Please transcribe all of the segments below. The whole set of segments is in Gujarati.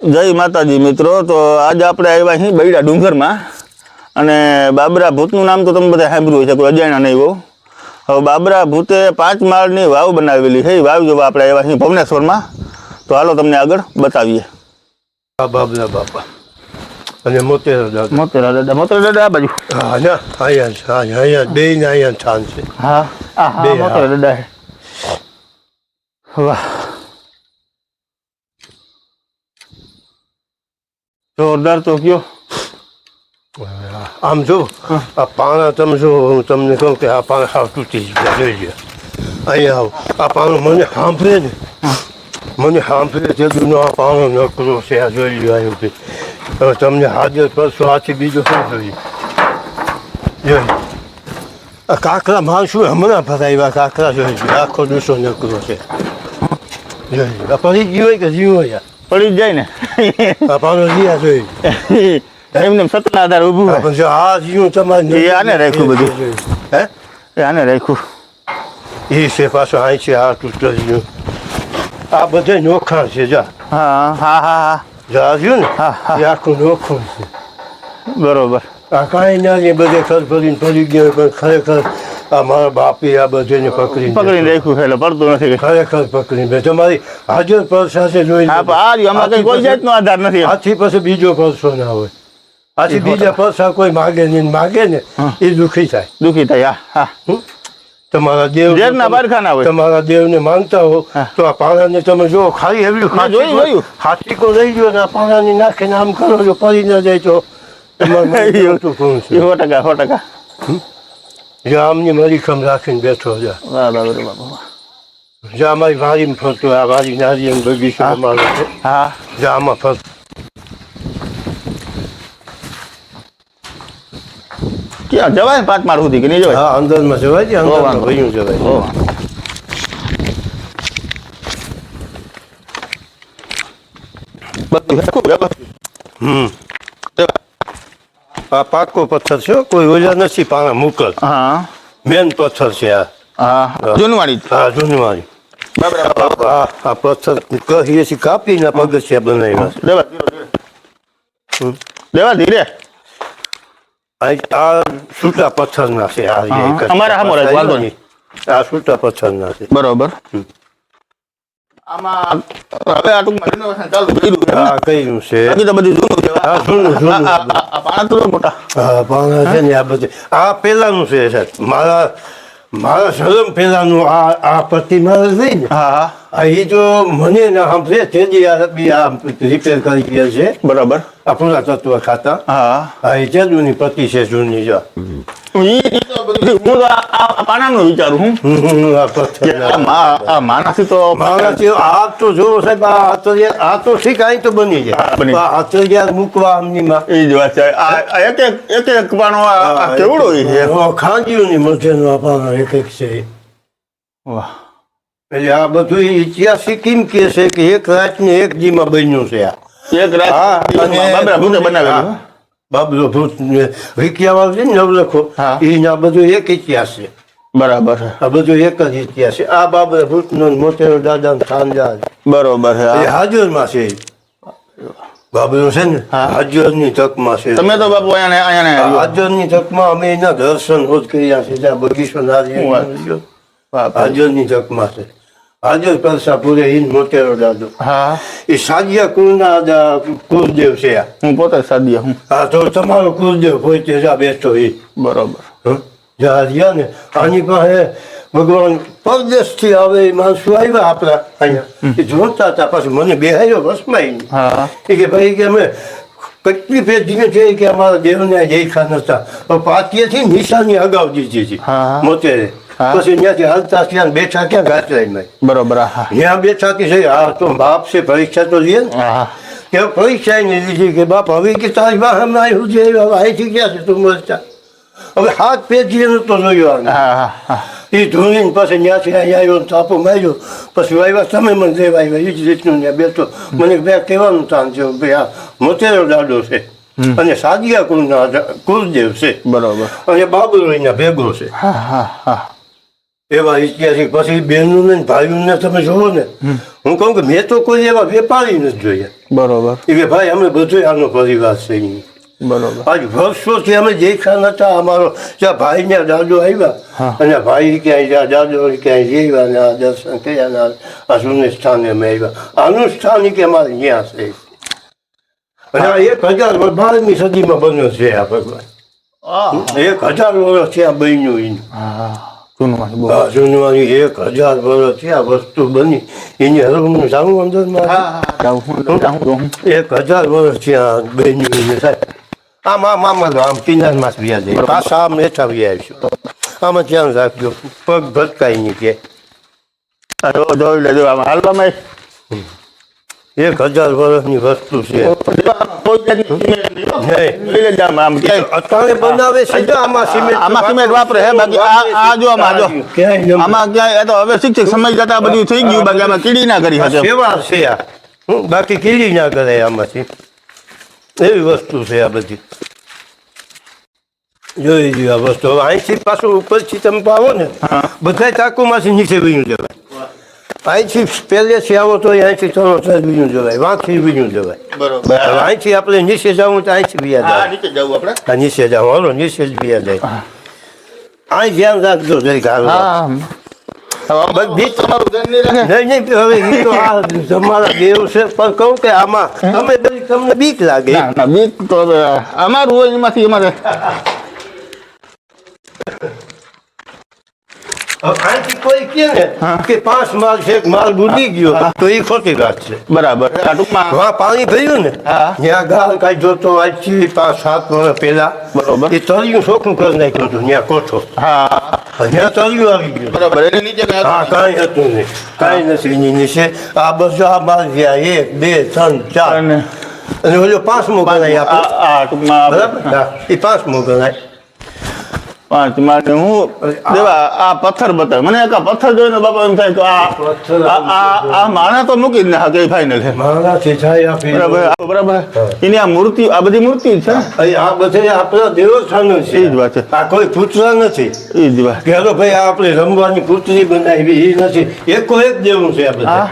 જય માતાજી મિત્રો તો આજે આપણે આવ્યા અહીં બૈડા ડુંગરમાં. અને બાબરા ભૂતનું નામ તો તમે બધા સાંભળ્યું છે કોઈ અજાણ્યા નહીં બહુ હવે બાબરા ભૂતે પાંચ માળની વાવ બનાવેલી છે એ વાવ જોવા આપણે આવ્યા અહીં ભુવનેશ્વરમાં. તો હાલો તમને આગળ બતાવીએ. બાબરા બાપા. અને મોતેરા દાદા. મોતેરા દાદા મોતેરા દાદા આ બાજુ. હા અહીંયા અહીંયા બે ને અહીંયા છાન છે. હા બે, હા. હા. મોતેરા દાદા વાહ. જોરદાર તો કયો. આમ જો આ પાણા તમે જો હું તમને કહું કે આ પાણા સાવ તૂટી ગયા જોઈ લે અહીંયા આવો. આ પાણો મને સાંભળે ને. મને સાંભળે છે દુનો આ પાણો નકરો છે આ જોઈ લ્યો આવ્યું કે હવે તમને હાજર કરશો આથી બીજું શું જોઈએ? જોઈ આ કાંકરા માણસું હમણાં ભરાવ્યા કાંકરા જોઈ લ્યો. આખો દુસો નકરો છે. જોઈ લ્યો. પડી ગયો કે જીવો યાર પડી જ જાય ને. પાણો જીયા જોઈ એમને સતના આધાર ઊભું હોય જો આ જીવું તમારે એ આને રાખ્યું બધું. હે? એ આને રાખ્યું. એ છે પાછો અહીં છે આ તૂટલ્યું આ બધે નોખાણ છે જા. હા હા હા હા. જા રહ્યું ને. એ આખું નોખું છે. બરોબર. આ કાંઈ ના બધે ખર ભરીને પડી ગયો પણ ખરેખર આ મારા બાપી આ બધેને પકડી પકડી રાખ્યું છે એટલે પડતું નથી ખરેખર પકડી બે તમારી હાજર પર્સ જોઈ આમાં કઈ કોઈ જાતનો આધાર નથી. આથી પછી બીજો પરસો ના હોય. આથી બીજા પરસા કોઈ માગે નહીં ને માગે ને એ દુઃખી થાય. દુઃખી થાય હા તમારા દેવ ઝેરના બારખાના હોય. તમારા દેવને માનતા હો તો આ પાણાને તમે જો ખાલી એવડું મેં જોયું, હાથી કો લઈ ગયો ને આ પાણાની નાખીને આમ કરો જો પડી ના જાય તો તમારું સો ટકા સો ટકા. જો આમની મરીખમ રાખીને બેઠો છે બરોબર વાહ. જો અમારી વાડીમાં ફરતો આ વાડી નારિયેળ બગીચો અમારો છે હા જો આમાં ફરતો ક્યાં જવાય પાંચ માળ સુધી કે નહીં જવાય હા અંદરમાં જવાય છે અંદરમાં. ભયું જવાય. બધું જવાય. આ પાકો પથ્થર છે કોઈ ઓજા નથી પાણા મુકલ. હા. મેન પથ્થર છે આ. હા જૂનવાણી હા જૂનવાણી. આ પથ્થર કહીએ છીએ કાપીને પગથિયા બનાવ્યા. છે લેવા ધીરે. આ સૂટા પથ્થરના છે આ હા. અમારા વાંધો નહીં. આ છૂટા પથ્થરના છે. બરોબર. આમાં હવે આ ટૂંકમાં renovation ચાલુ કર્યું છે. આ કયું છે. બાકી તો બધું જૂનું છે. આ જૂનું, જૂનું. આ- આ- આ પાણા તો મોટા. આ પાણા છે ને આ બધે. આ પેલાનું છે સાહેબ. મારા મારા શરમ પહેલાનું આ આ પ્રતિમા રહી ને. હા હા. એ જો મને ના સાંભળે તે દી આ બી આ રિપેર કરી ગયા છે. બરાબર. આ પુરાતત્વ ખાતા. હા. હા એ જૂની પ્રતિ છે જૂની જો. તો હું તો આ- પાણાનું વિચારું હું. આ કે પથ્થરના. આ મા- આ માણસથી તો મારાથી આ તો જો સાહેબ આ આતરિયા આ તો ઠીક અહીં તો બની જાય. આ આતરિયા મૂકવા આમનીમાં એ જ વાત છે. આ એક એક એક એક પાણો આ- કેવડો છે? ખાંજીઓની મધ્યનો આ પાનો એક એક છે. વાહ. એટલે આ બધું ઐતિહાસિક કેમ કે છે કે એક રાત ને એક દીમાં બન્યું છે આ. એક રાત બનાવેલું. બાબલો ભૂત છે ને નવલખો એ આ બધું એક ઇતિહાસ છે. બરાબર. આ બધું એક જ ઇતિહાસ છે. આ બાબરા ભૂત નો મોટેરો દાદા સાંજા બરોબર છે એ આ- હાજરમાં છે. બાબલો છે ને હા. તકમાં છે. તમે તો બાપુ અહીંયા ની તકમાં અમે એના દર્શન રોજ કર્યા છે. બગીચો વાત. મળ્યો. વાહ, હાજરની છે. હાજર પરસાપુરે હિન્દ મોટેરો દાદો. હા. એ સાદિયા કુળના કુળદેવ છે હું પોતે સાદિયા હું. હા તો તમારો કુળદેવ હોય તે જા બેઠો એ બરોબર. જા ને. આની પાસે ભગવાન પરદેશથી આવે એ માણસો આવ્યા આપણા અહીંયા. એ જોતા હતા પાછું મને બેહાયો વસમાં હા. એ કે ભાઈ કે અમે કેટલી પેઢીને છે કે અમારા દેવને દેખા નતા. પણ પાટીએથી નિશાની અગાઉ દીધી હતી મોતેરે હા. પછી ત્યાંથી હાલતા ત્યાં બેઠા ક્યાં ગાજરાઈમાં બરોબર હા ત્યાં બેઠા કે છે આ તો બાપ છે પરીક્ષા તો લઈએ કે પરીક્ષા એને લીધી કે બાપ હવે કે તારી બા હમણાં આવ્યું છે અહીંથી ગયા છે તું મળતા હવે હાથ પેજી એનું તો જોયું. હા હા હા. એ ધોઈને પછી ત્યાંથી અહીંયા આવ્યો તાપો માર્યો. પછી આવ્યા તમે મને લેવા આવ્યા એ જ રીતનું ત્યાં બેઠો. મને બે કહેવાનું તાન છે ભાઈ આ મોતેરો દાડો છે. અને સાદિયા કુળના ના કુળદેવ છે. બરોબર. અને બાબરો ના ભેગો છે. હા હા હા. એવા ઐતિહાસિક પછી બહેનોને ને ભાઈઓને તમે જોવો ને હું કહું કે મેં તો કોઈ એવા વેપારી નથી જોયા. બરોબર. એ કે ભાઈ અમે બધું આનો પરિવાર છે બરોબર. આજ વર્ષોથી અમે દેખા નતા અમારો જ્યાં ભાઈને દાદો આવ્યા અને ભાઈ ક્યાંય જ્યાં દાદો ક્યાંય જઈવા ને આ દર્શન કર્યા ને આ- શૂન્ય સ્થાને અમે આવ્યા. આનું સ્થાન કે અમારે ત્યાં છે. અને આ એક હજાર બારમી સદીમાં બન્યો છે આ ભગવાન. એક હજાર વર્ષ છે આ બન્યું એનું જૂનવાની એક હજાર વર્ષ આ વસ્તુ બની. એની હરમનું જાણું અંદરમાં? એક હજાર વર્ષ ત્યાં બન્યું સાહેબ આમ આમ આમ આમ કિનારમાં માસ વ્યાજ જાય. પાછા આમ હેઠા વ્યાજ આમાં ધ્યાન રાખજો. પગ ભટકાય નહીં કે. હાલવામાં એક હજાર વર્ષની વસ્તુ છે નહીં. આમાં અત્યારે બનાવે છે જો આમાં સિમેન્ટ આમાં સિમેન્ટ વાપરે હે બાકી આ આ જો આમાં જો ક્યાંય નમ- આમાં ક્યાંય એ તો હવે શિક્ષક સમય જતા બધું થઈ ગયું બાકી આમાં કીડી ના કરી આ શકે સેવા છે આ હમ, બાકી કીડી ના કરે આમાંથી એવી વસ્તુ છે આ બધી જોઈ લ્યો આ વસ્તુ હવે અહીંથી પાછું ઉપરથી તમે પાવો ને બધા ચાકુમાંથી નીચે વીણું જવાય અહીંથી પહેલેથી આવો તો અહીંથી થોડો થોડો બીજું જવાય વાંકથી બીજું જવાય બરોબર હવે અહીંથી આપણે નીચે જવું તો અહીંથી બીજા જાય નીચે જવું આપણે આ નીચે જાવ હાલો નીચે જ બીજા જાય અહીં ધ્યાન રાખજો જરીક હાલો હા બસ બીજ તમારું ધ્યાન નહીં રાખે નહીં નહીં હવે ઈ તો આ તમારા દેવ છે પણ કહું કે આમાં તમે બધી તમને બીક લાગે ના ના બીક તો અમારું એમાંથી અમારે હવે કોઈ કહે ને કે પાંચ માલ છે એક માલ બુડી ગયો. તો એ ખોટી વાત છે. બરાબર. આ પાણી ભર્યું ને. ત્યાં ગાળ કાંઈ જોતો આજથી પાંચ સાત વર્ષ પહેલા. બરોબર. એ તળિયું ચોખ્ખું કરી નાખ્યું હતું ત્યાં કોઠો. હા. ત્યાં તળિયું આવી ગયું. બરાબર નીચે હા કાંઈ હતું નહીં. કાંઈ નથી એની નીચે. આ બધા માલ જ્યાં એક બે ત્રણ ચાર. અને ઓલો પાંચમો ગણાય આ આપણે ટૂંકમાં બરાબર? એ પાંચમો ગણાય. પાંચ માટે હું દેવા આ પથ્થર બતાવ. મને એક પથ્થર જોઈને બાપા એમ થાય કે આ આ- માણા તો મૂકી જ નાખે કે ફાઇનલ છે. થાય બરાબર બરાબર. એની આ મૂર્તિ આ બધી મૂર્તિ છે આ બધે આપણા દેવસ્થાનો છે. એ જ વાત છે. આ કોઈ પૂતળા નથી. એ જ વાત. કે ભાઈ આ આપણે રમવાની પૂતળી બનાવી એ નથી. એકો એક જેવું છે આ બધા.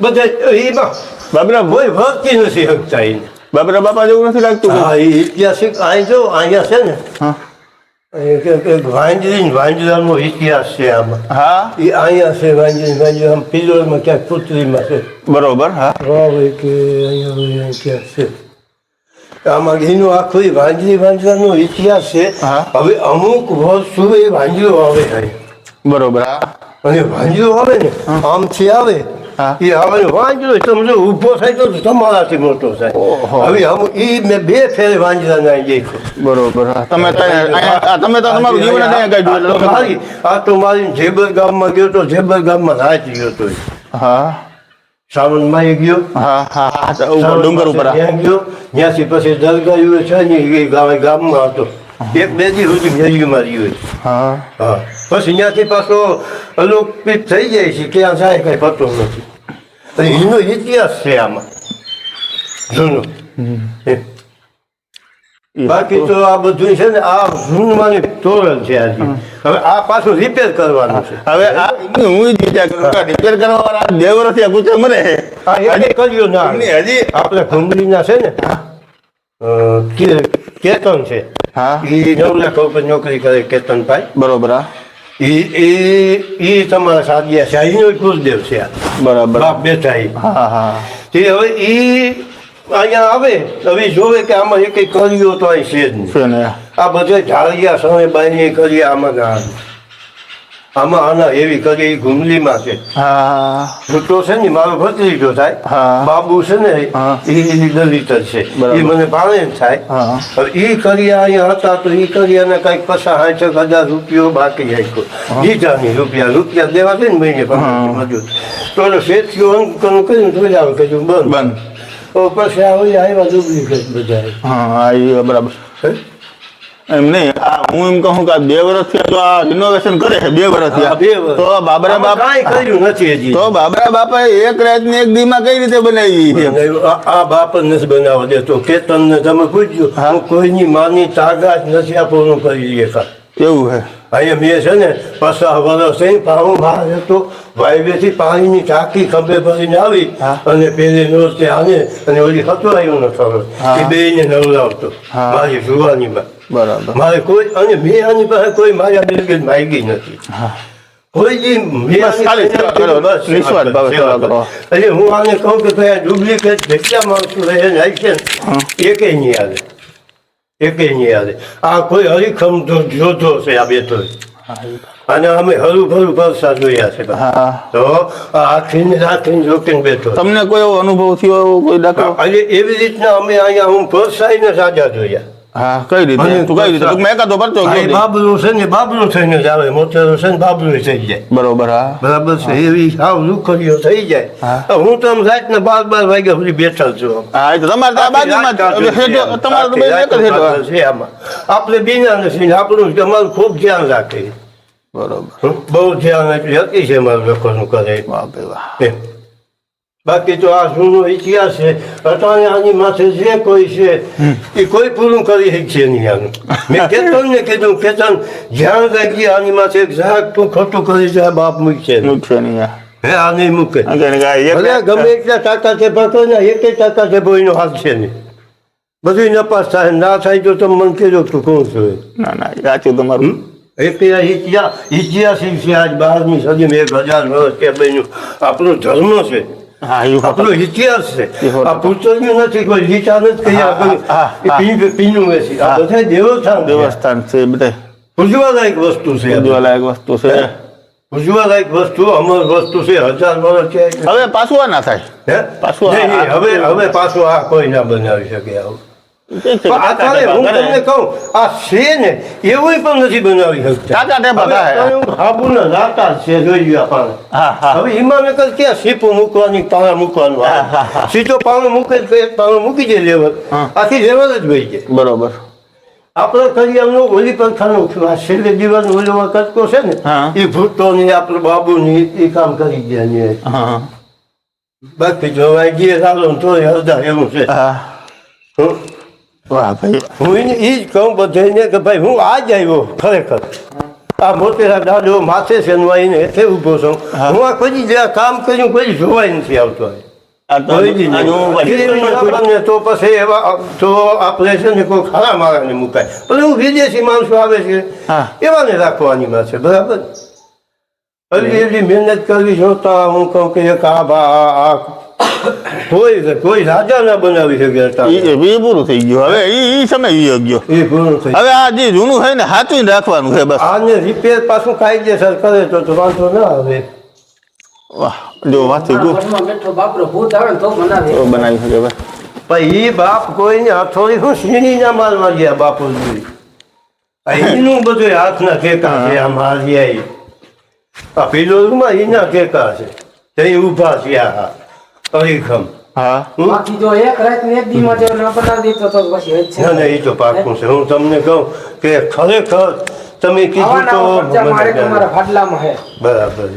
બધા એમાં બાબરા કોઈ ભક્તિ નથી હકતા એને બાબરા બાપા જેવું નથી લાગતું હા એ ઐતિહાસિક અહીં જો અહીંયા છે ને. હા. વાંજરી વાંજરાનો ઇતિહાસ છે આમાં. હા? એ અહીંયા છે વાંજરી વાંજરી પિલોરમાં ક્યાંક પુત્રીમાં છે. બરોબર હા. વાવે કે અહીંયા હોય, અહીંયા છે. આમાં એનો આખો વાંજરી વાંજરાનો ઇતિહાસ છે. હવે અમુક વસ્તુ એ વાંજરો આવે છે. બરોબર અને વાંજરો આવે ને આમથી આવે. એ આવે ને વાંજરો સમજો ઊભો થાય તો તમારાથી મોટો થાય. હવે અમુક એ મેં બે ફેર વાંજરા ના દેખ્યો બરોબર તમે તો અહીંયા- અહીંયા- આ તમે તો તમારું જીવન અહીંયા કાઢ્યું મારી આ તો મારી જેબર ગામમાં ગયો તો જેબર ગામમાં રાત ગયો તો. હા. સાવનમાં એ ગયો. હા હા હા. તો ઉપર ડુંગર ઉપર ગયો. ત્યાંથી પછી દરગાહ છે ગામમાં હતો. એક બે દી સુધી મેળ્યું રહ્યો હા. હા. બસ અહીંયાથી પાછો અલોકપિત થઈ જાય છે ક્યાં જાય કઈ પતો નથી. અને એનો ઇતિહાસ છે આમાં. જૂનો. બાકી તો આ બધું છે ને આ જૂનમાંની તોરણ છે આજે. હવે આ પાછું રિપેર કરવાનું છે. હવે આ હું જ વિચાર કરું રિપેર કરવા વાળા દેવરથી આ કૂચે મને હજી કર્યું ના. હજી આપણે ઘુમડીના છે ને કેતન છે. હા. એ નવ લાખ ઉપર નોકરી કરે કેતનભાઈ. બરોબર એ એ એ તમારા સાદિયા છે. કુલદેવ બરાબર. બાપ બેઠા એ હા હા તે હવે એ અહીંયા આવે હવે જોવે કે આમાં એક કર્યો તો અહીં છે જ નહીં. આ બધે ઢાળિયા સમય બાઈ કરી આમાં આવે. આમાં આના એવી કરી ઘુમલીમાં છે. છૂટો છે ને મારો ભત્રીજો થાય. હા. બાબુ છે ને. એ દલિત છે. એ મને ભાણે થાય. હવે એ કરિયા અહીંયા હતા તો એ કરિયાને કંઈક પચાસ સાઠ હજાર રૂપિયો બાકી દીધા નહીં રૂપિયા રૂપિયા દેવા છે ને મહિને મજૂર. તો ઓલો શેઠિયો અંકનું કર્યું તો જાવ કર્યું બંધ. બંધ. પછી આવ્યા ડુપ્લિકેટ બધા હા બરાબર? એમ નહીં. હું એમ કહું કે બે વર્ષથી તો આ રિનોવેશન કરે છે બે વર્ષથી વર્ષ. તો બાબરા બાપા કર્યું નથી હજી. તો બાબરા બાપા એક રાત ને એક દીમાં કઈ રીતે બનાવી છે? આ- બાપ નથી બનાવવા દેતો. કેતન ને તમે પૂછ્યું હું. કોઈની માની તાકાત નથી આપણું કરી લે કા એવું છે અહીંયા મેં છે ને પચાસ વર્ષ થઈ પાણું બહાર હતો વાયવેથી પાણીની ટાંકી ખંભે ભરીને આવી હા. અને પેલી નોરતે આને અને ઓલી હતવાયું ન ખબર એ બે ને નવડાવતો મારી મારી જુવાનીમાં. બરાબર. મારે કોઈ અને મેં આની પાસે કોઈ મારી બિલકુલ માગી નથી. કોઈ. એટલે હું આને કહું કે ભાઈ ડુપ્લિકેટ જેટલા માણસો રહે છે હા. નહીં આવે એકે નહીં આવે આ કોઈ હરીખમ જોધો છે આ બે તો અને અમે હરું ભરું જોયા છે તો આખીને રાખીને જોકીને બેઠો તમને કોઈ એવો અનુભવ થયો કોઈ દાખલો? એવી રીતના અમે અહીંયા હું ને સાજા જોયા. હા કઈ રીતે? તું કઈ રીતે? મેં કાતો પરચો કયો બાબલું છે ને બાબલું થઈને જ આવે મોટેરો છે ને બાબલું થઈ જાય. બરોબર હા. બરાબર છે. એવી સાવ લુખરીઓ થઈ જાય. હું. તો આમ રાતના બાર બાર વાગ્યા સુધી બેઠા છું હા તો તમારે તો આ બાજુમાં તમારે તો એક જ હેઠો. છે આમાં. આપણે બીના નથી ને આપણું તમારું ખૂબ ધ્યાન રાખે. બરોબર? બહુ ધ્યાન એટલે અતિ છે મારું લોકોનું કરે એમ. બાકી તો આ જૂનો ઇતિહાસ છે. અટાણે આની માથે જે કોઈ છે એ કોઈ પૂરું કરી શકશે નહીં આનું. મેં કેતનને કીધું કેતન ધ્યાન રાખી આની માથે જરાક તું ખોટું કરી આ બાપ મૂકશે. મૂકશે નહીં હા. આ નહીં મૂકે. ભલે ગમે એટલા ટાકા છે પકડો ને એક ટાકા છે કોઈનો હાથ છે નહીં. બધું નપાસ થાય ના થાય તો તમે મને કહેજો કે કોણ છું? ના ના સાચું તમારું. ઇતિહાસ ઇતિહાસિક છે આજ બારમી સદીમાં એક હજાર વર્ષ કે બન્યું. આપણો ધર્મ છે. આપણો ઇતિહાસ છે. આ પૂછવાનું નથી કોઈ વિચાર નથી કહી હા, હા, હા. પીનું છે આ. બધા દેવસ્થાન છે દેવસ્થાન છે બધા પૂજવાલાયક વસ્તુ છે આ. ઉજ્જવલાયક વસ્તુ છે? પૂજવાલાયક વસ્તુ અમર વસ્તુ છે હજાર વર્ષ છે હવે પાછું આ ના થાય હે? પાછું હવે હવે પાછું આ કોઈ ના બનાવી શકે આવું હું તમને કહું આ છે ને એવું પણ નથી બનાવી શકતા. છે જોઈ ક્યાં સીપું મૂકવાની પાણા મૂકવાનું. સીધો પાણો મૂકે પાણો મૂકી દે લેવલ. આથી લેવલ જ જાય. બરોબર. આપણે કરી એમનું ઓલી પરખાનું છું. આ છેલ્લે દિવસ ઓલો કટકો છે ને એ ભૂતો ની આપણો બાબુ ની એ કામ કરી ગયા. બાકી જોવાય ગયે ચાલો તો અડધા એવું છે. હા. હું. વાહ ભાઈ હું એ જ કહું બધાને કે ભાઈ હું આજ આવ્યો ખરેખર. આ મોટેરા દાદો માથે છે ને હું આઈને હેઠે ઊભો છું. હું. આ કોઈ જે કામ કર્યું કોઈ જોવાય નથી આવતો તો પછી એવા તો આપણે છે ને કોઈ ખરા મારાને મુકાય. પણ હું વિદેશી માણસો આવે છે. એવાને રાખવાની માં છે બરાબર? એટલી એટલી મહેનત કરવી જોતા હું કહું કે એક આ કોઈ કોઈ રાજા ના બનાવી શકે ઈ પૂરું થઈ ગયું. હવે એ ઈ સમય ઈ ગયો એ પૂરું થઈ હવે આ જે જૂનું છે ને સાચવીને રાખવાનું છે બસ. આને રિપેર પાછું કાયદેસર કરે તો તો વાંધો ના આવે. વાહ જો વાંચી ગયું બેઠો બાપરો ભૂત આવે ને તો બનાવી. તો બનાવી શકે બસ. પણ એ બાપ કોઈને હથોડી હું સીણી ના મારવા ગયા બાપુજી? એનું બધું હાથના ટેકા છે આ મારી આ પિલોરમાં એના ટેકા છે. તે ઊભા છે આ અરીખમ હા. બાકી જો એક રાત ને એક દી માં જો ના બનાવી દીધો તો પછી છે. ના ના એ તો પાકું છે. હું તમને કહું કે ખરેખર તમે કીધું ખર્ચા મારે તમારા ફાટલામાં હે. બરાબર.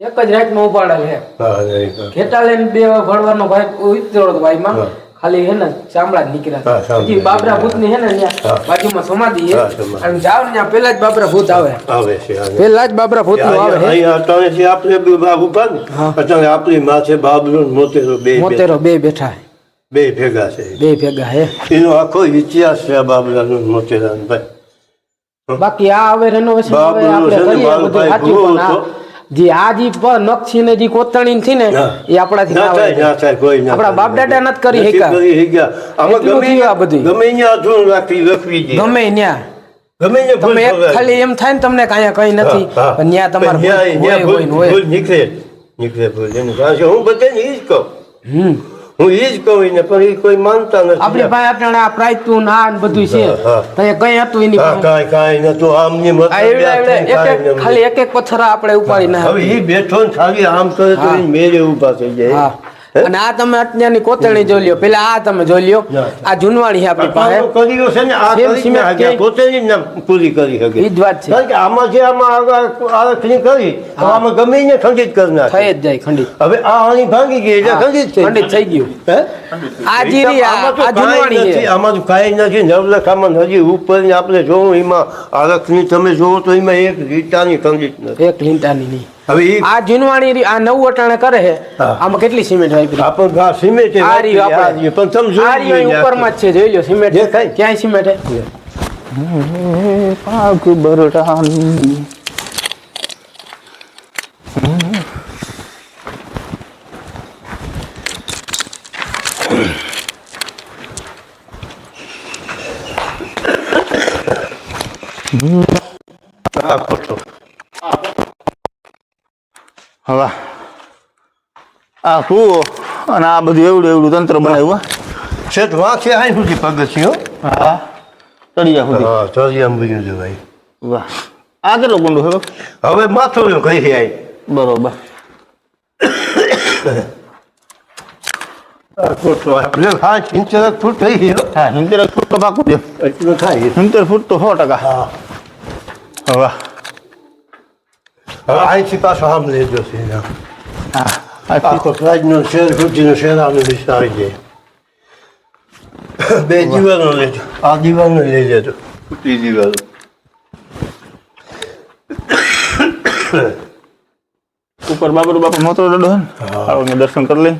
એક જ રાતમાં ઉપાડેલ હે. હા નહીં, લઈને બે ભરવાનો ભાઈ ઉતરો ભાઈ માં. ખાલી હે ને ચામડા જ નીકળ્યા પછી બાબરા ભૂતની હે ને ત્યાં બાજુમાં સમાધિ હે અને જાવ ને ત્યાં પેલા જ બાબરા ભૂત આવે. આવે છે આવે. પેલા જ બાબરા ભૂતનું આવે અહીંયા છે આપણે બે ને. અત્યારે આપણી માં છે બાબરો મોતેરો બે મોતેરો બે બેઠા. બે ભેગા છે. બે ભેગા હે. એનો આખો ઇતિહાસ છે આ બાબલાનો ને મોતેરાનો ભાઈ. બાકી આ હવે રેનોવેશન હવે આપણે કરીએ બધું સાચું પણ. જે આ જે પ- ને જે કોતણી થી ને એ આપણાથી ના થાય કોઈ આપણા બાપ દાદા નત કરી હેકા ગમે આ બધું. ગમે અહીંયા અધૂરું રાખી લખવી. ગમે ન્યા. ગમે તમે ખાલી એમ થાય ને તમને કાંઈ કઈ નથી. પણ ન્યા તમારે હોય હોય નીકળે. નીકળે ભૂલ. એનું હું બધાને ઈ જ કહું. હમ. હું ઈ જ કહું ને પણ એ કોઈ માનતા નથી. આપણી પાસે આપણે આ પ્રાયતું ના ને બધું છે. તો એ કઈ હતું એની કાંઈ કાંઈ નતું આમ ની નતું. ખાલી એક એક પથ્થર આપણે ઉપાડી ના હવે એ બેઠો ને ખાલી આમ કરે તો મેરે ઊભા થઈ જાય. અને આ તમે અત્યારની કોતરણી જોઈ લ્યો. પેલા આ તમે જોઈ લ્યો. આ જૂનવાણી છે આપણી પાસે. કર્યો છે ને આ કરી સિમેન્ટ ના પૂરી કરી શકે. ઈ જ વાત છે. કારણ કે આમાં જે આમાં આગળ કરી તો આમાં ગમે ને ખંડિત કરી નાખે. થઈ જ જાય ખંડિત. હવે આ આણી ભાંગી ગઈ એટલે ખંડિત થઈ ખંડિત થઈ ગયું? આ જીરી આ જૂનવાણી છે. આમાં તો કાંઈ નથી. નવલખામાં હજી ઉપર ને આપણે જોવું એમાં આરક્ષણી તમે જોવો તો એમાં એક રીટાની ખંડિત નથી. એક લીંટાની નહીં. હવે એ આ જીનવાણી રી- આ નવું અટાણે કરે છે હા. આમાં કેટલી સિમેન્ટ વાપરી આપણ ઘા સિમેન્ટ એ આ વાપરી, આ આપણે. રહ્યું. પણ તમે જો આ અહીં ઉપરમાં જ છે જોઈ લો સિમેન્ટ દેખાય? ક્યાંય સિમેન્ટ હે પાક બરટાની આ ખોટો. હવે આ કૂવો અને આ બધું એવડું એવડું તંત્ર બનાવ્યું શેઠ વાંક છે અહીં સુધી પગથિયો હા. તળિયા સુધી. હા તળિયામાં બધું છે ભાઈ વાહ. આ કેટલો કુંડો છે હવે માથું કઈ બરોબર. છે થાય સિત્તેર ફૂટ તો સો ટકા. હા. હવે અહીંથી પાછો આમ લેજો છે હા. આ આખો રાજનો શેર સુધીનો શેરાનો લિસ્ટ આવી જાય બે દિવાલો divano આ દિવાલો લઈ લેજો એ દિવાલો ઉપર બાબર બાપા મોતો ડડો હે દર્શન કરી લઈ